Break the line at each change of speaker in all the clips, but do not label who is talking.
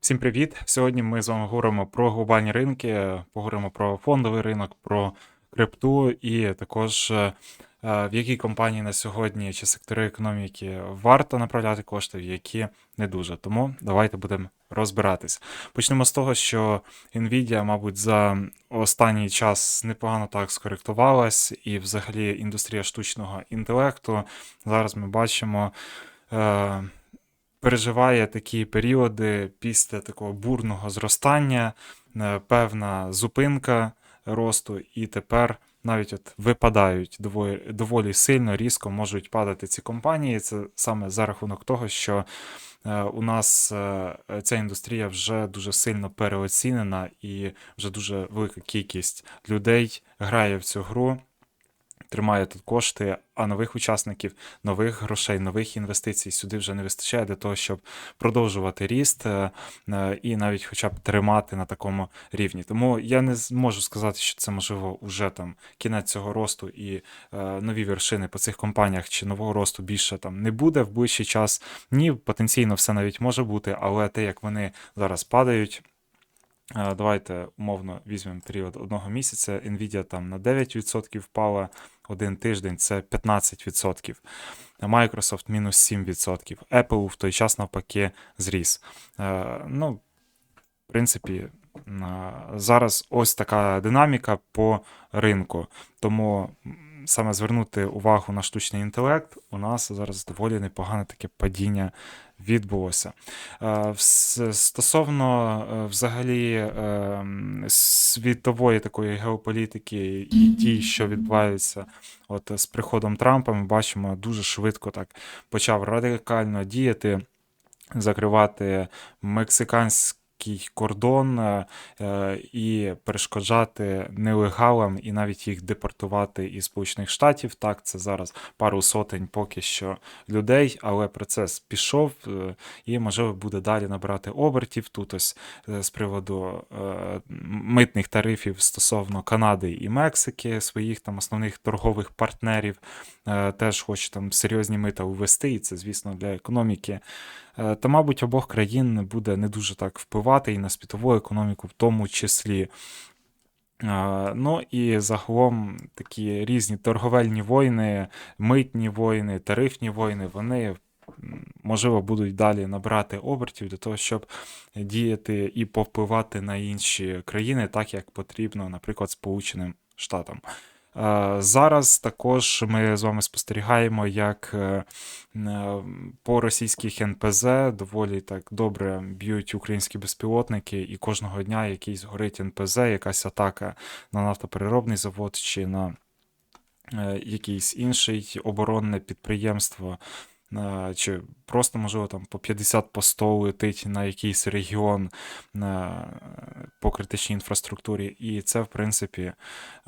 Всім привіт! Сьогодні ми з вами говоримо про глобальні ринки, поговоримо про фондовий ринок, про крипту і також е, е, в які компанії на сьогодні чи сектори економіки варто направляти кошти, в які не дуже. Тому давайте будемо розбиратись. Почнемо з того, що Nvidia, мабуть, за останній час непогано так скоректувалась, і взагалі індустрія штучного інтелекту. Зараз ми бачимо. Переживає такі періоди після такого бурного зростання, е, певна зупинка росту, і тепер навіть от випадають доволі, доволі сильно, різко можуть падати ці компанії. Це саме за рахунок того, що е, у нас е, ця індустрія вже дуже сильно переоцінена, і вже дуже велика кількість людей грає в цю гру тримає тут кошти, а нових учасників, нових грошей, нових інвестицій сюди вже не вистачає для того, щоб продовжувати ріст е, е, і навіть хоча б тримати на такому рівні. Тому я не можу сказати, що це можливо уже там кінець цього росту і е, нові вершини по цих компаніях чи нового росту більше там не буде в ближчий час. Ні, потенційно все навіть може бути, але те, як вони зараз падають. Давайте умовно візьмемо період одного місяця. Nvidia там на 9% впала, один тиждень це 15%. Microsoft мінус 7%. Apple в той час навпаки зріс. Ну, в принципі, зараз ось така динаміка по ринку. Тому саме звернути увагу на штучний інтелект, у нас зараз доволі непогане таке падіння відбулося. Е, стосовно е, взагалі е, світової такої геополітики і дій, що відбуваються от з приходом Трампа, ми бачимо дуже швидко так почав радикально діяти. Закривати мексиканські будь кордон е, е, і перешкоджати нелегалам і навіть їх депортувати із Сполучених Штатів. Так, це зараз пару сотень поки що людей, але процес пішов е, і, можливо, буде далі набирати обертів. Тут ось з приводу митних тарифів стосовно Канади і Мексики, своїх там основних торгових партнерів, теж хоче там серйозні мита увести, і це, звісно, для економіки. Е, та, мабуть, обох країн буде не дуже так впливати і на світову економіку, в тому числі. Е, ну і загалом такі різні торговельні війни, митні війни, тарифні війни, вони можливо будуть далі набирати обертів для того, щоб діяти і повпливати на інші країни, так як потрібно, наприклад, Сполученим Штатам. Е, зараз також ми з вами спостерігаємо, як е, е, по російських НПЗ доволі так добре б'ють українські безпілотники, і кожного дня якийсь горить НПЗ, якась атака на нафтопереробний завод чи на якийсь інший оборонне підприємство чи просто, можливо, там по 50 по 100 летить на якийсь регіон по критичній інфраструктурі. І це, в принципі,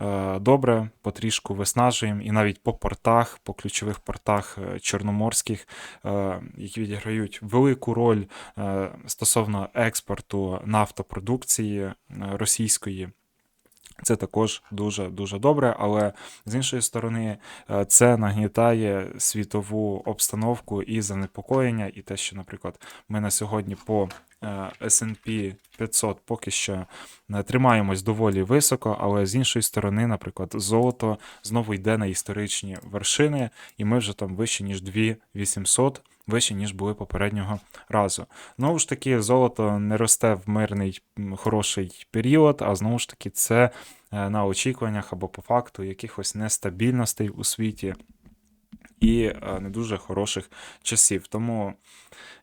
е, добре, потрішку виснажуємо. І навіть по портах, по ключових портах е, чорноморських, е, які відіграють велику роль стосовно експорту нафтопродукції російської. Це також дуже-дуже добре, але з іншої сторони, е, це нагнітає світову обстановку і занепокоєння, і те, що, наприклад, ми на сьогодні по SP 500 поки що е, тримаємось доволі високо, але з іншої сторони, наприклад, золото знову йде на історичні вершини, і ми вже там вище, ніж 2800, вище, ніж були попереднього разу. Знову ж таки, золото не росте в мирний хороший період, а знову ж таки, це е, на очікуваннях або по факту якихось нестабільностей у світі і е, не дуже хороших часів. Тому,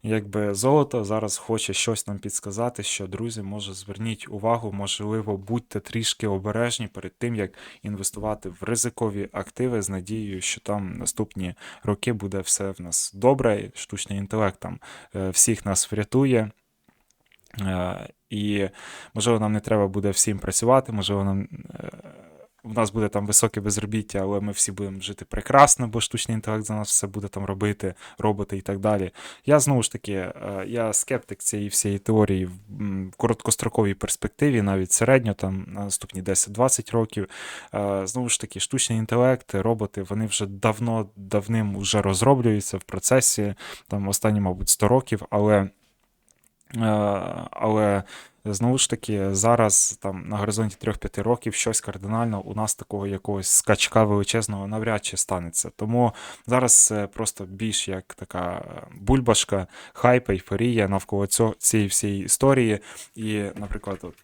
якби золото зараз хоче щось нам підсказати, що, друзі, може, зверніть увагу, можливо, будьте трішки обережні перед тим, як інвестувати в ризикові активи з надією, що там наступні роки буде все в нас добре, штучний інтелект там е, всіх нас врятує. Е, і можливо, нам не треба буде всім працювати, можливо, нам у нас буде там високе безробіття, але ми всі будемо жити прекрасно, бо штучний інтелект за нас все буде там робити, роботи і так далі. Я знову ж таки, е, я скептик цієї всієї теорії в короткостроковій перспективі, навіть середньо, там наступні 10-20 років. Е, знову ж таки, штучний інтелект, роботи, вони вже давно давним вже розроблюються в процесі, там останні, мабуть, 100 років, але. Е, Але знову ж таки, зараз там на горизонті 3-5 років щось кардинально у нас такого якогось скачка величезного навряд чи станеться. Тому зараз просто більш як така бульбашка, хайп, ейфорія навколо цього, цієї всієї історії. І, наприклад, от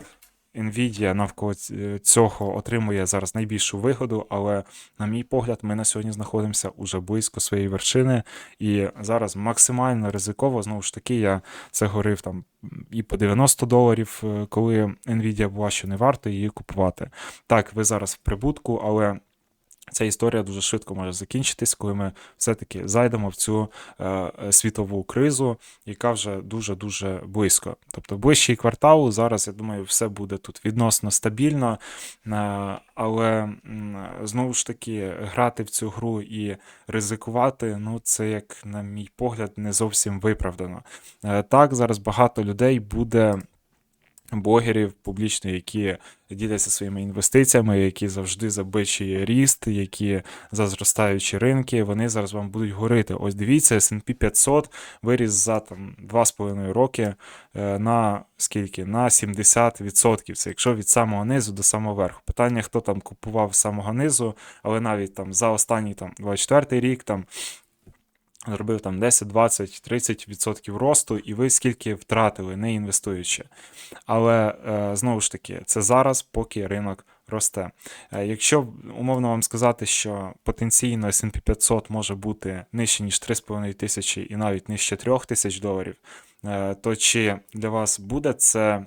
Nvidia навколо цього отримує зараз найбільшу вигоду, але, на мій погляд, ми на сьогодні знаходимося уже близько своєї вершини, і зараз максимально ризиково. Знову ж таки, я це говорив там і по 90 доларів, е, коли Nvidia була, що не варто її купувати. Так, ви зараз в прибутку, але. Ця історія дуже швидко може закінчитись, коли ми все-таки зайдемо в цю е, е, світову кризу, яка вже дуже-дуже близько. Тобто, ближчий квартал зараз, я думаю, все буде тут відносно стабільно, е, але знову ж таки грати в цю гру і ризикувати, ну це, як на мій погляд, не зовсім виправдано. Е, так, зараз багато людей буде блогерів публічно, які діляться своїми інвестиціями, які завжди за ріст, які за зростаючі ринки, вони зараз вам будуть говорити. Ось дивіться, S&P 500 виріс за там 2,5 роки е, на скільки? На 70%. Це якщо від самого низу до самого верху. Питання, хто там купував з самого низу, але навіть там за останній там 24 рік там зробив там 10, 20, 30% росту, і ви скільки втратили, не інвестуючи. Але е, знову ж таки, це зараз, поки ринок росте. Е, Якщо умовно вам сказати, що потенційно S&P 500 може бути нижче, ніж 3,5 тисячі і навіть нижче 3 тисяч доларів, е, то чи для вас буде це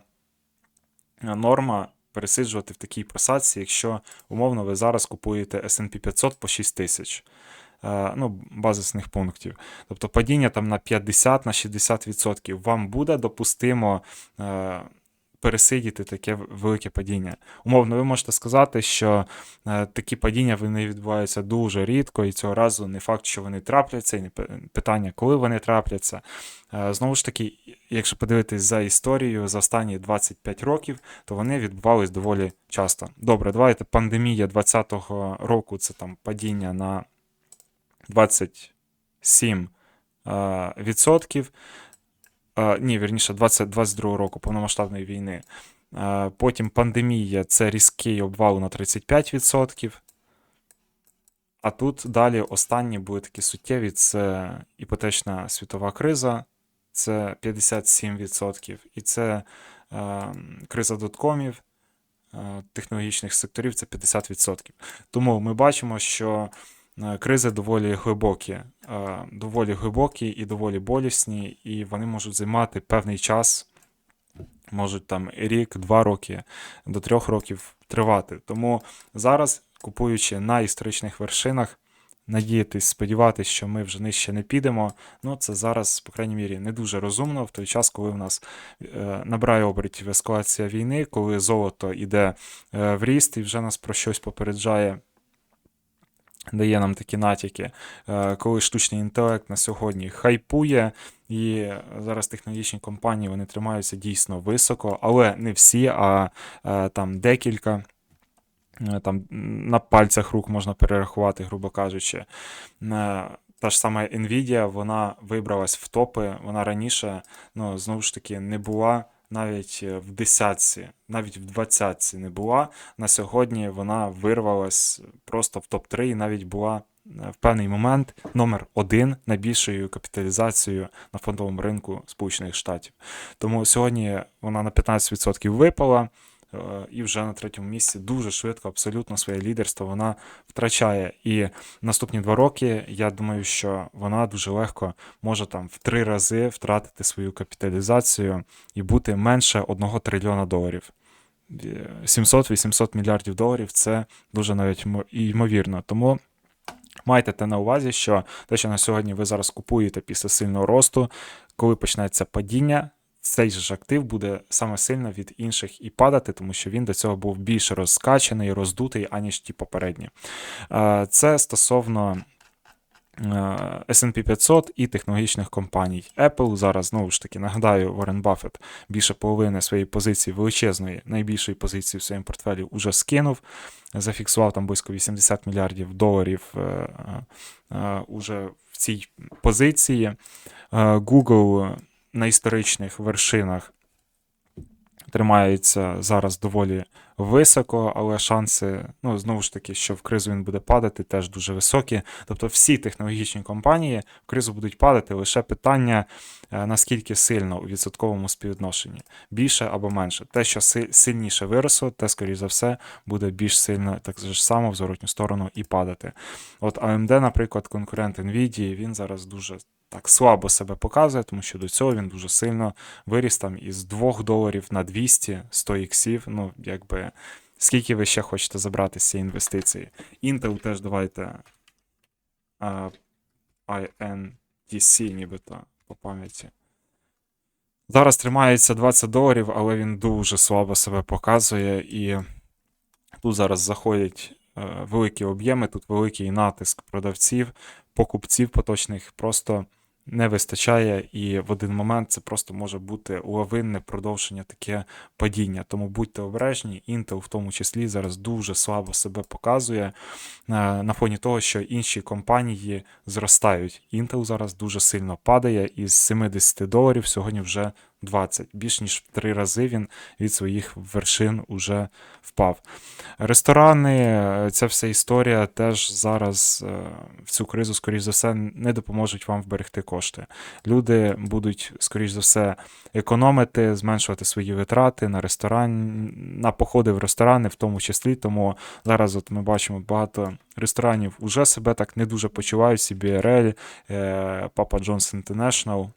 норма пересиджувати в такій просадці, якщо умовно ви зараз купуєте S&P 500 по 6 тисяч? Е, ну, базисних пунктів. Тобто падіння там на 50 на 60% вам буде допустимо е, пересидіти таке велике падіння. Умовно, ви можете сказати, що е, такі падіння вони відбуваються дуже рідко, і цього разу не факт, що вони трапляться, і не питання, коли вони трапляться. Знову ж таки, якщо подивитись за історією за останні 25 років, то вони відбувались доволі часто. Добре, давайте пандемія 2020 року це там падіння на 27 е, відсотків. Ні, вірніше, 20, 22 року повномасштабної війни. Потім пандемія це різкий обвал на 35%. А тут далі останні були такі суттєві: це іпотечна світова криза, це 57%, і це е, криза доткомів, е, технологічних секторів це 50%. Тому ми бачимо, що кризи доволі глибокі, е, доволі глибокі і доволі болісні, і вони можуть займати певний час, можуть там рік, два роки, до трьох років тривати. Тому зараз, купуючи на історичних вершинах, надіятись, сподіватися, що ми вже нижче не підемо. Ну, це зараз, по крайній мірі, не дуже розумно в той час, коли в нас е, набирає обертів ескалація війни, коли золото йде е, в ріст і вже нас про щось попереджає. Дає нам такі натяки, Е, коли штучний інтелект на сьогодні хайпує, і зараз технологічні компанії вони тримаються дійсно високо, але не всі, а е, там декілька. Е, Там на пальцях рук можна перерахувати, грубо кажучи. Та ж сама Nvidia, вона вибралась в топи. Вона раніше, ну, знову ж таки, не була навіть е, в десятці, навіть в двадцятці не була. На сьогодні вона вирвалась просто в топ-3 і навіть була е, в певний момент номер один найбільшою капіталізацією на фондовому ринку Сполучених Штатів. Тому сьогодні вона на 15% випала. Е, І вже на третьому місці дуже швидко, абсолютно своє лідерство вона втрачає. І наступні два роки, я думаю, що вона дуже легко може там в три рази втратити свою капіталізацію і бути менше 1 трильйона доларів. Е, 700-800 мільярдів доларів це дуже навіть ймовірно. Тому майте те на увазі, що те, що на сьогодні ви зараз купуєте після сильного росту, коли почнеться падіння, цей же ж актив буде саме сильно від інших і падати, тому що він до цього був більш розкачаний, роздутий, аніж ті попередні. Е, Це стосовно е, S&P 500 і технологічних компаній. Apple зараз, знову ж таки, нагадаю, Уоррен Баффет більше половини своєї позиції, величезної, найбільшої позиції в своєму портфелі уже скинув, зафіксував там близько 80 мільярдів доларів е, уже в цій позиції. Google на історичних вершинах тримається зараз доволі високо, але шанси, ну, знову ж таки, що в кризу він буде падати, теж дуже високі. Тобто всі технологічні компанії в кризу будуть падати, лише питання, е, наскільки сильно у відсотковому співвідношенні, більше або менше. Те, що сильніше виросло, те, скоріш за все, буде більш сильно так же само в зворотню сторону і падати. От AMD, наприклад, конкурент Nvidia, він зараз дуже так слабо себе показує, тому що до цього він дуже сильно виріс там із 2 доларів на 200, 100 іксів. Ну, якби скільки ви ще хочете забрати з цієї інвестиції. Intel теж давайте а, INTC, нібито по пам'яті. Зараз тримається 20 доларів, але він дуже слабо себе показує, і тут зараз заходять е, великі об'єми, тут великий натиск продавців, покупців поточних просто не вистачає, і в один момент це просто може бути лавинне продовження таке падіння. Тому будьте обережні, Intel в тому числі зараз дуже слабо себе показує е, на фоні того, що інші компанії зростають. Intel зараз дуже сильно падає із 70 доларів сьогодні вже 20. Більш ніж в три рази він від своїх вершин уже впав. Ресторани, е, ця вся історія теж зараз е, в цю кризу, скоріш за все, не допоможуть вам вберегти кошти. Люди будуть, скоріш за все, економити, зменшувати свої витрати на ресторан, на походи в ресторани, в тому числі. Тому зараз от ми бачимо багато ресторанів уже себе так не дуже почувають. CBRL, е, Papa John's International.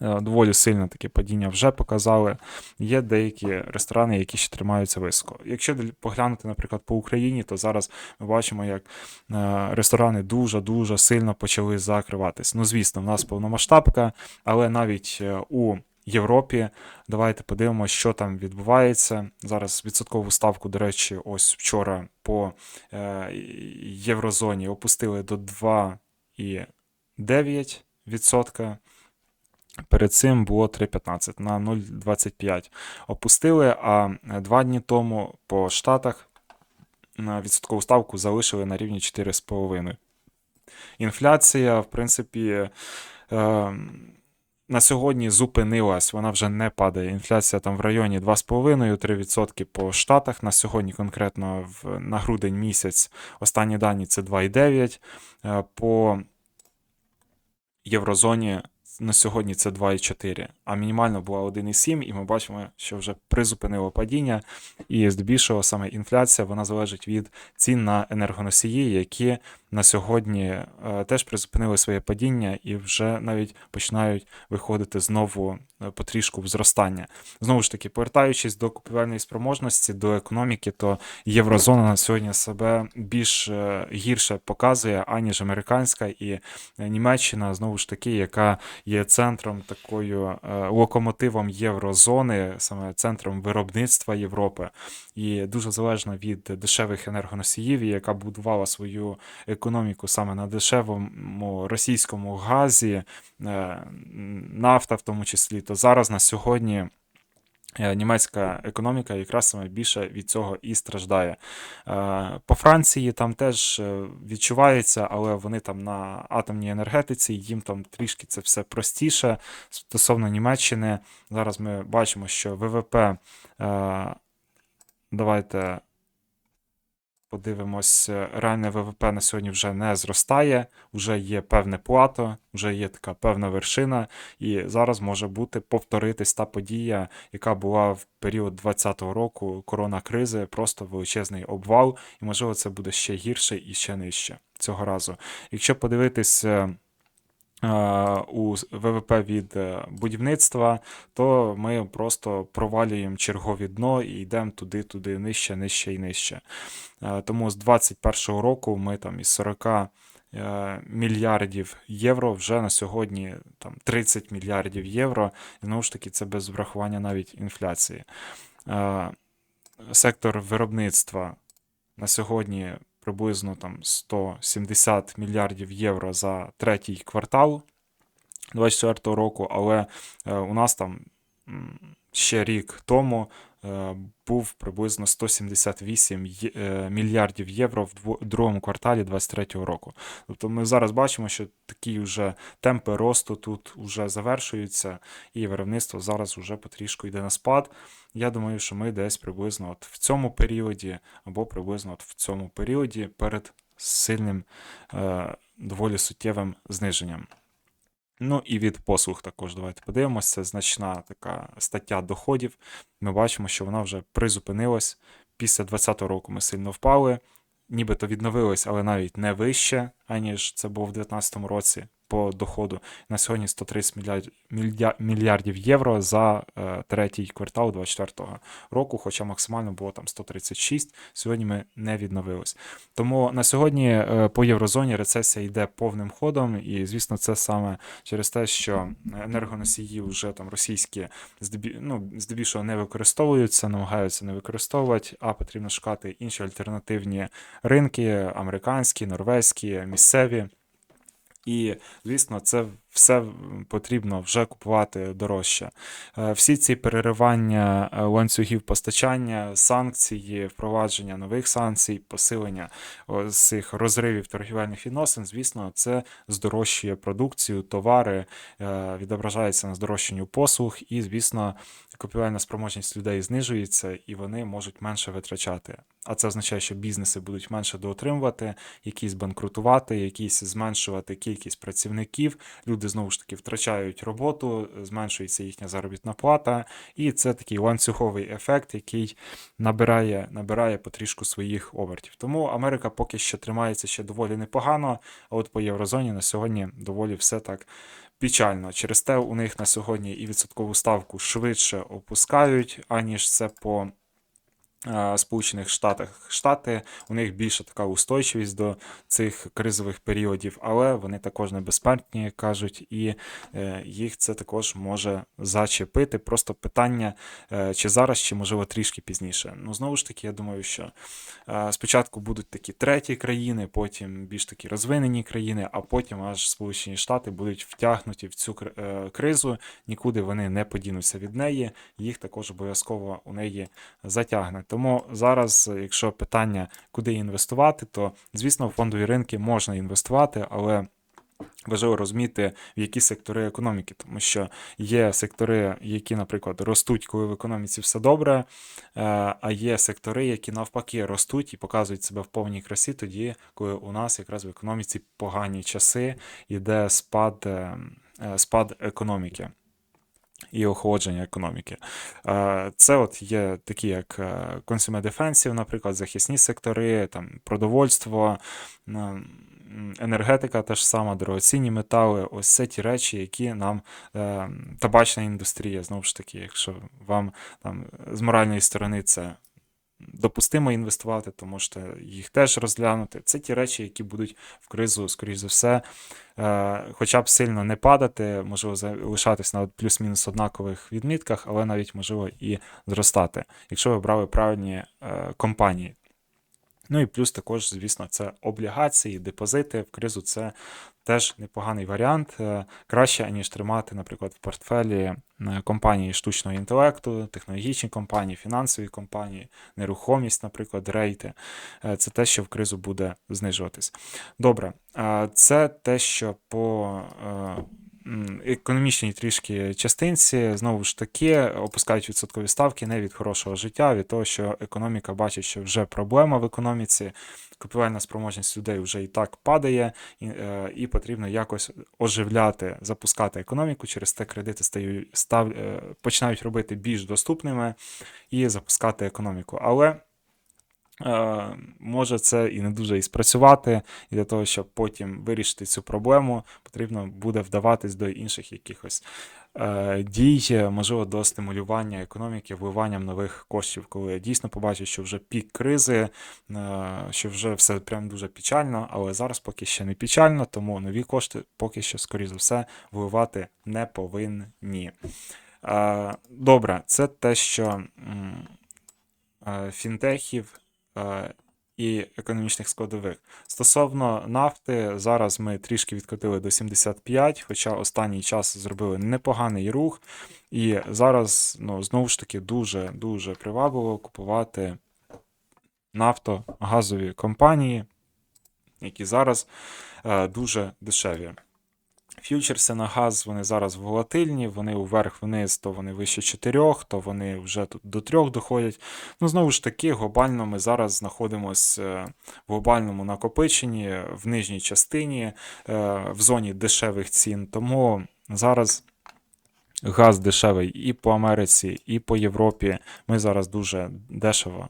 Е, Доволі сильне таке падіння вже показали. Є деякі ресторани, які ще тримаються високо. Якщо поглянути, наприклад, по Україні, то зараз ми бачимо, як е, ресторани дуже-дуже сильно почали закриватись. Ну, звісно, в нас повномасштабка, але навіть е, у Європі давайте подивимося, що там відбувається. Зараз відсоткову ставку, до речі, ось вчора по єврозоні опустили до 2,9%. Перед цим було 3,15 на 0,25 опустили, а е, два дні тому по Штатах на відсоткову ставку залишили на рівні 4,5. Інфляція, в принципі, е, на сьогодні зупинилась, вона вже не падає. Інфляція там в районі 2,5-3% по Штатах. На сьогодні конкретно на грудень місяць останні дані це 2,9. Е, По єврозоні на сьогодні це 2,4, а мінімально була 1,7, і ми бачимо, що вже призупинило падіння. І здебільшого саме інфляція вона залежить від цін на енергоносії, які на сьогодні е, теж призупинили своє падіння і вже навіть починають виходити знову е, потрішку в зростання. Знову ж таки, повертаючись до купівельної спроможності, до економіки, то єврозона на сьогодні себе більш е, гірше показує, аніж американська і Німеччина, знову ж таки, яка є центром такою локомотивом єврозони, саме центром виробництва Європи, і дуже залежна від дешевих енергоносіїв, яка будувала свою економіку саме на дешевому російському газі, е, нафта в тому числі, то зараз на сьогодні. Е, Німецька економіка якраз саме більше від цього і страждає. Е, По Франції там теж е, відчувається, але вони там на атомній енергетиці, їм там трішки це все простіше. Стосовно Німеччини, зараз ми бачимо, що ВВП, давайте подивимось, е, реальне ВВП на сьогодні вже не зростає, вже є певне плато, вже є така певна вершина, і зараз може бути повторитись та подія, яка була в період 2020 року корона кризи, просто величезний обвал, і можливо це буде ще гірше і ще нижче цього разу. Якщо подивитись. Е, У ВВП від е, будівництва, то ми просто провалюємо чергові дно і йдемо туди, туди, нижче, нижче і нижче. Е, Тому з 2021 року ми там із 40 е, мільярдів євро вже на сьогодні там 30 мільярдів євро. І знову ж таки, це без врахування навіть інфляції. Сектор виробництва на сьогодні приблизно там 170 мільярдів євро за третій квартал 2024 року, але е, у нас там ще рік тому був приблизно 178 є- е, мільярдів євро в другому кварталі 2023 року. Тобто ми зараз бачимо, що такі вже темпи росту тут вже завершуються, і виробництво зараз вже потрішку йде на спад. Я думаю, що ми десь приблизно от в цьому періоді, або приблизно от в цьому періоді перед сильним, е, доволі суттєвим зниженням. Ну і від послуг також давайте подивимося. Це значна така стаття доходів. Ми бачимо, що вона вже призупинилась. Після 2020 року ми сильно впали, нібито відновились, але навіть не вище, аніж це було в 2019 році по доходу. На сьогодні 130 мільярдів, мільярдів євро за е, третій квартал 2024 року, хоча максимально було там 136. Сьогодні ми не відновились. Тому на сьогодні е, по єврозоні рецесія йде повним ходом, і звісно, це саме через те, що енергоносії вже там російські здебі... ну, здебільшого не використовуються, намагаються не використовувати, а потрібно шукати інші альтернативні ринки: американські, норвезькі, місцеві. І, звісно, це все потрібно вже купувати дорожче. Е, Всі ці переривання е, ланцюгів постачання, санкції, впровадження нових санкцій, посилення цих розривів торгівельних відносин, звісно, це здорожчує продукцію, товари, е, відображається на здорожчанню послуг, і, звісно, купівельна спроможність людей знижується, і вони можуть менше витрачати. А це означає, що бізнеси будуть менше доотримувати, якісь банкрутувати, якісь зменшувати кількість працівників. Люди знову ж таки втрачають роботу, зменшується їхня заробітна плата, і це такий ланцюговий ефект, який набирає, набирає потрішку своїх обертів. Тому Америка поки що тримається ще доволі непогано. А от по єврозоні на сьогодні доволі все так печально. Через те у них на сьогодні і відсоткову ставку швидше опускають, аніж це по Сполучених Штатах. Штати у них більша така устойчивість до цих кризових періодів, але вони також небезпечні, кажуть, і е, їх це також може зачепити. Просто питання, е, чи зараз, чи можливо трішки пізніше. Ну знову ж таки, я думаю, що е, спочатку будуть такі треті країни, потім більш такі розвинені країни, а потім аж Сполучені Штати будуть втягнуті в цю кризу. Нікуди вони не подінуться від неї. Їх також обов'язково у неї затягне. Тому зараз, якщо питання, куди інвестувати, то звісно, в фондові ринки можна інвестувати, але важливо розуміти, в які сектори економіки, тому що є сектори, які, наприклад, ростуть, коли в економіці все добре, е, а є сектори, які навпаки ростуть і показують себе в повній красі, тоді, коли у нас якраз в економіці погані часи, йде спад, е, е, спад економіки і охолодження економіки. Е, Це от є такі, як е, consumer defensive, наприклад, захисні сектори, там продовольство, енергетика та ж сама, дорогоцінні метали. Ось це ті речі, які нам е, табачна індустрія, знову ж таки, якщо вам там з моральної сторони це. Допустимо інвестувати, то можете їх теж розглянути. Це ті речі, які будуть в кризу, скоріш за все, е, хоча б сильно не падати, можливо, залишатись на плюс-мінус однакових відмітках, але навіть можливо і зростати, якщо ви брали правильні е, компанії. Ну і плюс також, звісно, це облігації, депозити в кризу це теж непоганий варіант. Е, Краще, ніж тримати, наприклад, в портфелі е, компанії штучного інтелекту, технологічні компанії, фінансові компанії, нерухомість, наприклад, рейти. Е, Це те, що в кризу буде знижуватись. Добре, це те, що по е, м, економічній трішки частинці, знову ж таки, опускають відсоткові ставки не від хорошого життя, а від того, що економіка бачить, що вже проблема в економіці, купівельна спроможність людей вже і так падає, і, е, і потрібно якось оживляти, запускати економіку. Через те кредити стають, став, е, починають робити більш доступними і запускати економіку. Але може це і не дуже і спрацювати, і для того, щоб потім вирішити цю проблему, потрібно буде вдаватись до інших якихось е, дій, можливо, до стимулювання економіки, вливанням нових коштів, коли я дійсно побачу, що вже пік кризи, е, що вже все прям дуже печально, але зараз поки ще не печально, тому нові кошти поки що, скоріш за все, вливати не повинні. Е, Добре, це те, що е, фінтехів е, і економічних складових. Стосовно нафти, зараз ми трішки відкотили до 75, хоча останній час зробили непоганий рух. І зараз, ну, знову ж таки, дуже-дуже привабливо купувати нафтогазові компанії, які зараз е, дуже дешеві. Ф'ючерси на газ вони зараз волатильні, вони вверх-вниз, то вони вище 4, то вони вже тут до 3 доходять. Ну, знову ж таки, глобально ми зараз знаходимося в глобальному накопиченні, в нижній частині, е, в зоні дешевих цін. Тому зараз газ дешевий і по Америці, і по Європі. Ми зараз дуже дешево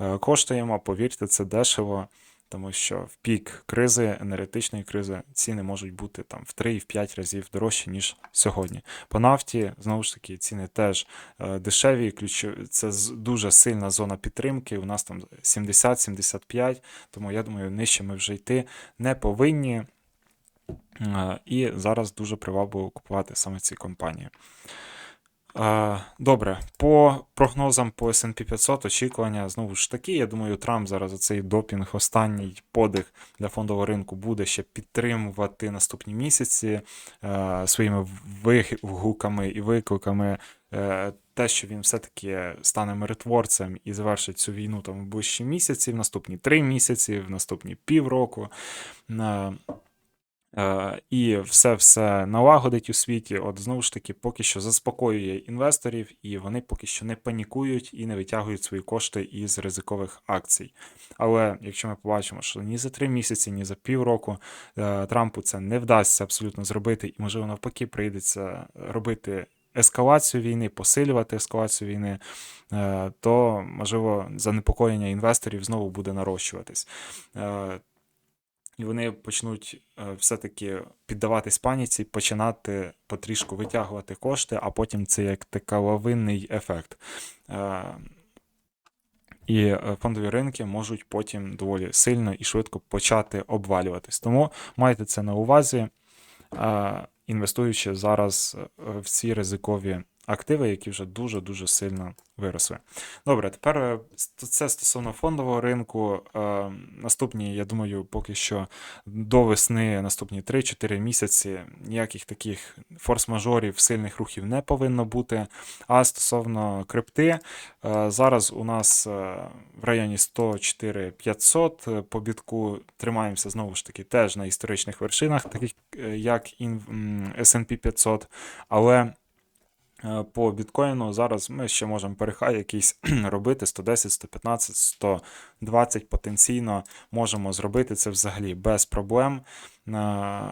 е, коштуємо. Повірте, це дешево. Тому що в пік кризи, енергетичної кризи, ціни можуть бути там в 3 в 5 разів дорожчі, ніж сьогодні. По нафті, знову ж таки, ціни теж е, дешеві. Ключові, це дуже сильна зона підтримки. У нас там 70-75, тому я думаю, нижче ми вже йти не повинні. Е, І зараз дуже привабливо купувати саме ці компанії. Е, Добре, по прогнозам по S&P 500 очікування знову ж таки. Я думаю, Трамп зараз оцей допінг, останній подих для фондового ринку буде ще підтримувати наступні місяці е, своїми вигуками і викликами. е, Те, що він все-таки стане миротворцем і завершить цю війну там в ближчі місяці, в наступні три місяці, в наступні півроку. Е, і все-все налагодить у світі. От знову ж таки, поки що заспокоює інвесторів, і вони поки що не панікують і не витягують свої кошти із ризикових акцій. Але якщо ми побачимо, що ні за три місяці, ні за півроку е, Трампу це не вдасться абсолютно зробити, і можливо навпаки прийдеться робити. Ескалацію війни, посилювати ескалацію війни, е, то можливо занепокоєння інвесторів знову буде нарощуватись. І вони почнуть е, все-таки піддаватись паніці, починати потрішку витягувати кошти, а потім це як така лавинний ефект. Е, І е, фондові ринки можуть потім доволі сильно і швидко почати обвалюватись. Тому майте це на увазі, інвестуючи зараз в ці ризикові активи, які вже дуже-дуже сильно виросли. Добре, тепер е, це стосовно фондового ринку. Е, Наступні, я думаю, поки що до весни, наступні 3-4 місяці ніяких таких форс-мажорів, сильних рухів не повинно бути. А стосовно крипти, е, зараз у нас в районі 104 500 е, по бітку тримаємося знову ж таки теж на історичних вершинах, таких як S&P 500, але По біткоїну зараз ми ще можемо перехай якийсь робити 110, 115, 120 потенційно можемо зробити це взагалі без проблем. Е,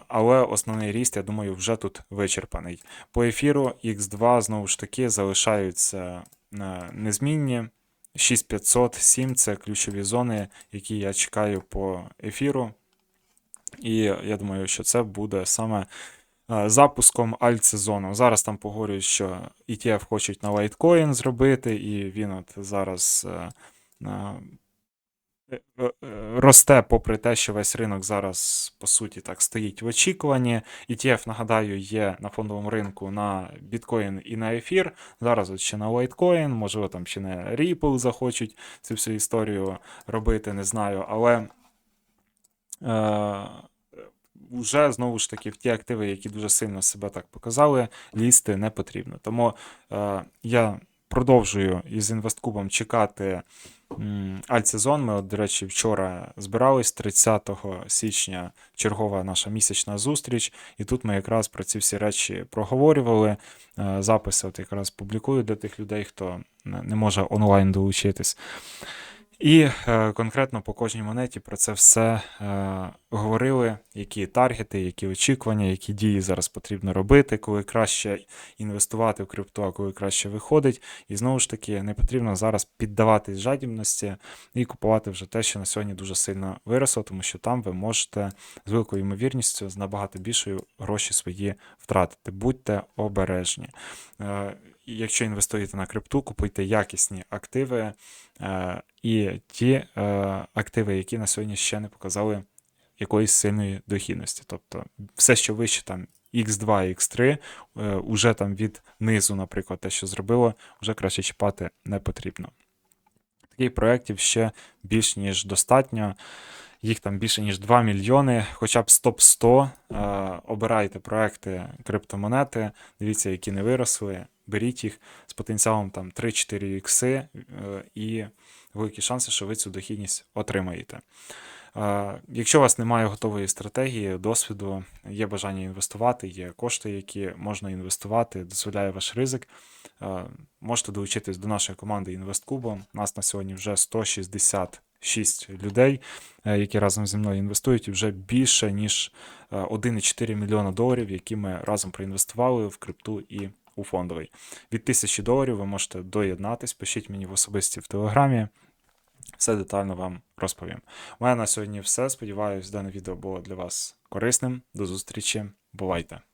Але основний ріст, я думаю, вже тут вичерпаний. По ефіру X2 знову ж таки залишаються е, незмінні. 6500, 7 це ключові зони, які я чекаю по ефіру. І я думаю, що це буде саме е, запуском альт-сезону. Зараз там поговорюють, що ETF хочуть на Litecoin зробити, і він от зараз е, е, е, е, росте, попри те, що весь ринок зараз, по суті, так стоїть в очікуванні. ETF, нагадаю, є на фондовому ринку на біткоін і на ефір. Зараз от ще на Litecoin, можливо, там ще на Ripple захочуть цю всю історію робити, не знаю. Але е, вже знову ж таки в ті активи, які дуже сильно себе так показали, лізти не потрібно. Тому е, я продовжую із інвесткубом чекати альтсезон. Ми, от, до речі, вчора збирались 30 січня чергова наша місячна зустріч, і тут ми якраз про ці всі речі проговорювали. Е, Записи от якраз публікую для тих людей, хто не може онлайн долучитись. І е, конкретно по кожній монеті про це все е, говорили, які таргети, які очікування, які дії зараз потрібно робити, коли краще інвестувати в крипту, а коли краще виходить. І знову ж таки, не потрібно зараз піддаватись жадібності і купувати вже те, що на сьогодні дуже сильно виросло, тому що там ви можете з великою ймовірністю з набагато більшою гроші свої втратити. Будьте обережні. Е, Якщо інвестуєте на крипту, купуйте якісні активи е, і ті е, активи, які на сьогодні ще не показали якоїсь сильної дохідності. Тобто все, що вище там X2, X3, е, уже там від низу, наприклад, те, що зробило, вже краще чіпати не потрібно. Таких проєктів ще більш ніж достатньо. Їх там більше ніж 2 мільйони, хоча б з топ-100. Е, обирайте проекти криптомонети, дивіться, які не виросли, беріть їх з потенціалом там 3-4 ікси е, і великі шанси, що ви цю дохідність отримаєте. Е, Якщо у вас немає готової стратегії, досвіду, є бажання інвестувати, є кошти, які можна інвестувати, дозволяє ваш ризик, е, можете долучитись до нашої команди Інвесткубу. Нас на сьогодні вже 166 людей, е, які разом зі мною інвестують, і вже більше ніж е, 1,4 мільйона доларів, які ми разом проінвестували в крипту і у фондовий. Від тисячі доларів ви можете доєднатись, пишіть мені в особисті в телеграмі. Все детально вам розповім. У мене на сьогодні все. Сподіваюсь, дане відео було для вас корисним. До зустрічі. Бувайте!